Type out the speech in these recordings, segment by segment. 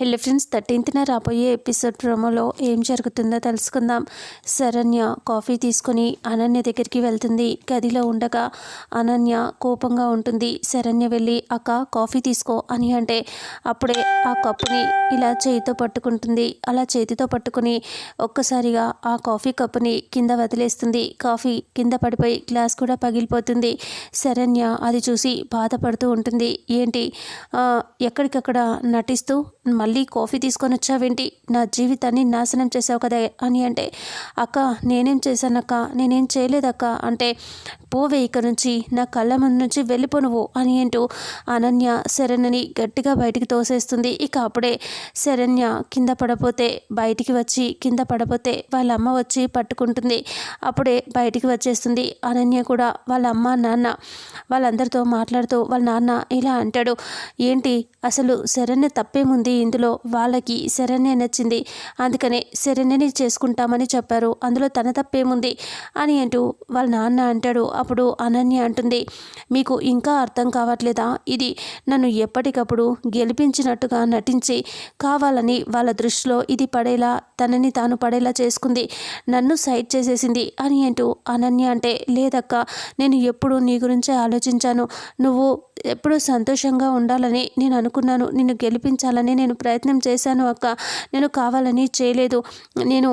Hello friends థర్టీన్త్న రాబోయే episode ప్రోమోలో ఏం జరుగుతుందో తెలుసుకుందాం. శరణ్య కాఫీ తీసుకొని అనన్య దగ్గరికి వెళ్తుంది. గదిలో ఉండగా అనన్య కోపంగా ఉంటుంది. శరణ్య వెళ్ళి అక్క కాఫీ తీసుకో అని అంటే అప్పుడే ఆ కప్పుని ఇలా చేతితో పట్టుకుంటుంది. అలా చేతితో పట్టుకుని ఒక్కసారిగా ఆ కాఫీ కప్పుని కింద వదిలేస్తుంది. కాఫీ కింద పడిపోయి గ్లాస్ కూడా పగిలిపోతుంది. శరణ్య అది చూసి బాధపడుతూ ఉంటుంది. ఏంటి ఎక్కడికక్కడ నటిస్తూ మళ్ళీ మళ్ళీ కాఫీ తీసుకొని వచ్చావేంటి? నా జీవితాన్ని నాశనం చేసావు కదా అని అంటే అక్క నేనేం చేశానక్క? నేనేం చేయలేదక్క? అంటే పోవే ఇక నుంచి నా కళ్ళ ముందు నుంచి వెళ్ళిపో నువ్వు అని అంటూ అనన్య శరణ్యని గట్టిగా బయటికి తోసేస్తుంది. ఇక అప్పుడే శరణ్య కింద పడపోతే బయటికి వచ్చి కింద పడపోతే వాళ్ళ అమ్మ వచ్చి పట్టుకుంటుంది. అప్పుడే బయటికి వచ్చేస్తుంది. అనన్య కూడా వాళ్ళ అమ్మ నాన్న వాళ్ళందరితో మాట్లాడుతూ వాళ్ళ నాన్న ఇలా అంటాడు. ఏంటి? అసలు శరణ్య తప్పేముంది ఇందులో? వాళ్ళకి శరణ్య నచ్చింది. అందుకనే శరణ్యని చేసుకుంటామని చెప్పారు. అందులో తన తప్పేముంది? అని అంటూ వాళ్ళ నాన్న అంటాడు. అప్పుడు అనన్య అంటుంది మీకు ఇంకా అర్థం కావట్లేదా? ఇది నన్ను ఎప్పటికప్పుడు గెలిపించినట్టుగా నటించి కావాలని వాళ్ళ దృష్టిలో ఇది పడేలా తనని తాను పడేలా చేసుకుంది. నన్ను సైడ్ చేసేసింది అని అంటూ అనన్య అంటే లేదక్క నేను ఎప్పుడు నీ గురించే ఆలోచించాను. నువ్వు ఎప్పుడు సంతోషంగా ఉండాలని నేను అనుకున్నాను. నిన్ను గెలిపించాలని నేను ప్రయత్నం చేశాను అక్క. నేను కావాలని చేయలేదు. నేను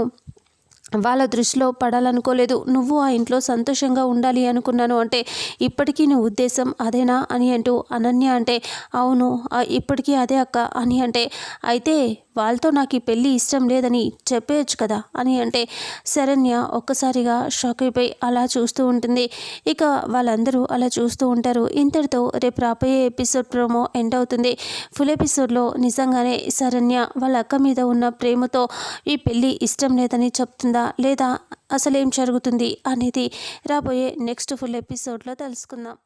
వాళ్ళ దృష్టిలో పడాలనుకోలేదు. నువ్వు ఆ ఇంట్లో సంతోషంగా ఉండాలి అనుకున్నాను అంటే ఇప్పటికీ నీ ఉద్దేశం అదేనా అని అంటూ అనన్య అంటే అవును ఇప్పటికీ అదే అక్క అని అంటే అయితే వాళ్ళతో నాకు ఈ పెళ్ళి ఇష్టం లేదని చెప్పేయచ్చు కదా అని అంటే శరణ్య ఒక్కసారిగా షాక్ అయిపోయి అలా చూస్తూ ఉంటుంది. ఇక వాళ్ళందరూ అలా చూస్తూ ఉంటారు. ఇంతటితో రేపు రాబోయే ఎపిసోడ్ ప్రోమో ఎండ్ అవుతుంది. ఫుల్ ఎపిసోడ్లో నిజంగానే శరణ్య వాళ్ళ అక్క మీద ఉన్న ప్రేమతో ఈ పెళ్ళి ఇష్టం లేదని చెప్తుందా లేదా అసలేం జరుగుతుంది అనేది రాబోయే నెక్స్ట్ ఫుల్ ఎపిసోడ్లో తెలుసుకుందాం.